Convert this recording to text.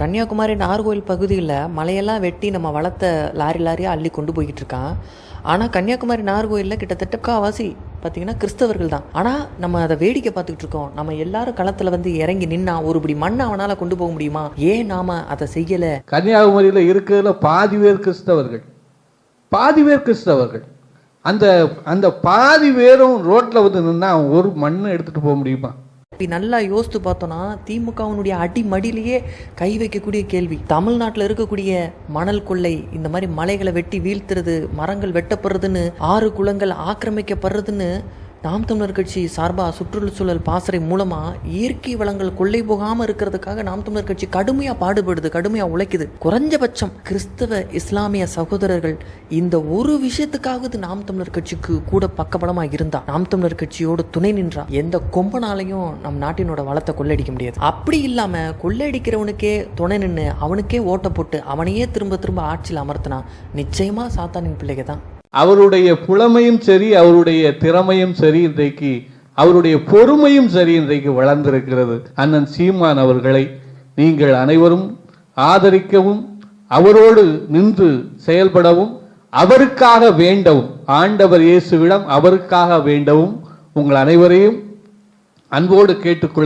கன்னியாகுமரி நார்கோயில் பகுதியில் மலையெல்லாம் வெட்டி நம்ம வளர்த்த லாரி லாரியாக அள்ளி கொண்டு போய்கிட்டு இருக்கான். ஆனால் கன்னியாகுமரி நார்கோயிலில் கிட்டத்தட்ட காவாசி பார்த்தீங்கன்னா கிறிஸ்தவர்கள் தான். ஆனால் நம்ம அதை வேடிக்கை பார்த்துக்கிட்டு இருக்கோம். நம்ம எல்லாரும் களத்தில் வந்து இறங்கி நின்னா ஒருபடி மண் மண்ணை அவனால் கொண்டு போக முடியுமா? ஏன் நாம் அதை செய்யலை? கன்னியாகுமரியில் இருக்கிறதுல பாதி பேர் கிறிஸ்தவர்கள். பாதி பேர் கிறிஸ்தவர்கள். அந்த அந்த பாதி பேரும் ரோட்டில் வந்து நின்னா ஒரு மண்ணை எடுத்துகிட்டு போக முடியுமா? இப்படி நல்லா யோசித்து பார்த்தோன்னா திமுகவினுடைய அடிமடியிலேயே கை வைக்கக்கூடிய கேள்வி. தமிழ்நாட்டில் இருக்கக்கூடிய மணல் கொள்ளை இந்த மாதிரி மலைகளை வெட்டி வீழ்த்துறது மரங்கள் வெட்டப்படுறதுன்னு ஆறு குளங்கள் ஆக்கிரமிக்கப்படுறதுன்னு நாம் தமிழர் கட்சி சார்பாக சுற்றுச்சூழல் பாசறை மூலமாக இயற்கை வளங்கள் கொள்ளை போகாமல் இருக்கிறதுக்காக நாம் தமிழர் கட்சி கடுமையாக பாடுபடுது கடுமையாக உழைக்குது. குறைஞ்சபட்சம் கிறிஸ்தவ இஸ்லாமிய சகோதரர்கள் இந்த ஒரு விஷயத்துக்காவது நாம் தமிழர் கட்சிக்கு கூட பக்கபலமாக இருந்தா நாம் தமிழர் கட்சியோடு துணை நின்றா எந்த கொம்பனாலையும் நம் நாட்டினோட வளத்தை கொள்ளையடிக்க முடியாது. அப்படி இல்லாமல் கொள்ளையடிக்கிறவனுக்கே துணை நின்று அவனுக்கே ஓட்ட போட்டு அவனையே திரும்ப திரும்ப ஆட்சியில் அமர்த்தினா நிச்சயமாக சாத்தானின் பிள்ளைங்க தான் அவருடைய புலமையும் சரி அவருடைய திறமையும் சரி இன்றைக்கு அவருடைய பொறுமையும் சரி இன்றைக்கு வளர்ந்திருக்கிறது. அண்ணன் சீமான் அவர்களை நீங்கள் அனைவரும் ஆதரிக்கவும் அவரோடு நின்று செயல்படவும் அவருக்காக வேண்டவும் ஆண்டவர் இயேசுவிடம் அவருக்காக வேண்டவும் உங்கள் அனைவரையும் அன்போடு கேட்டுக்கொள்ள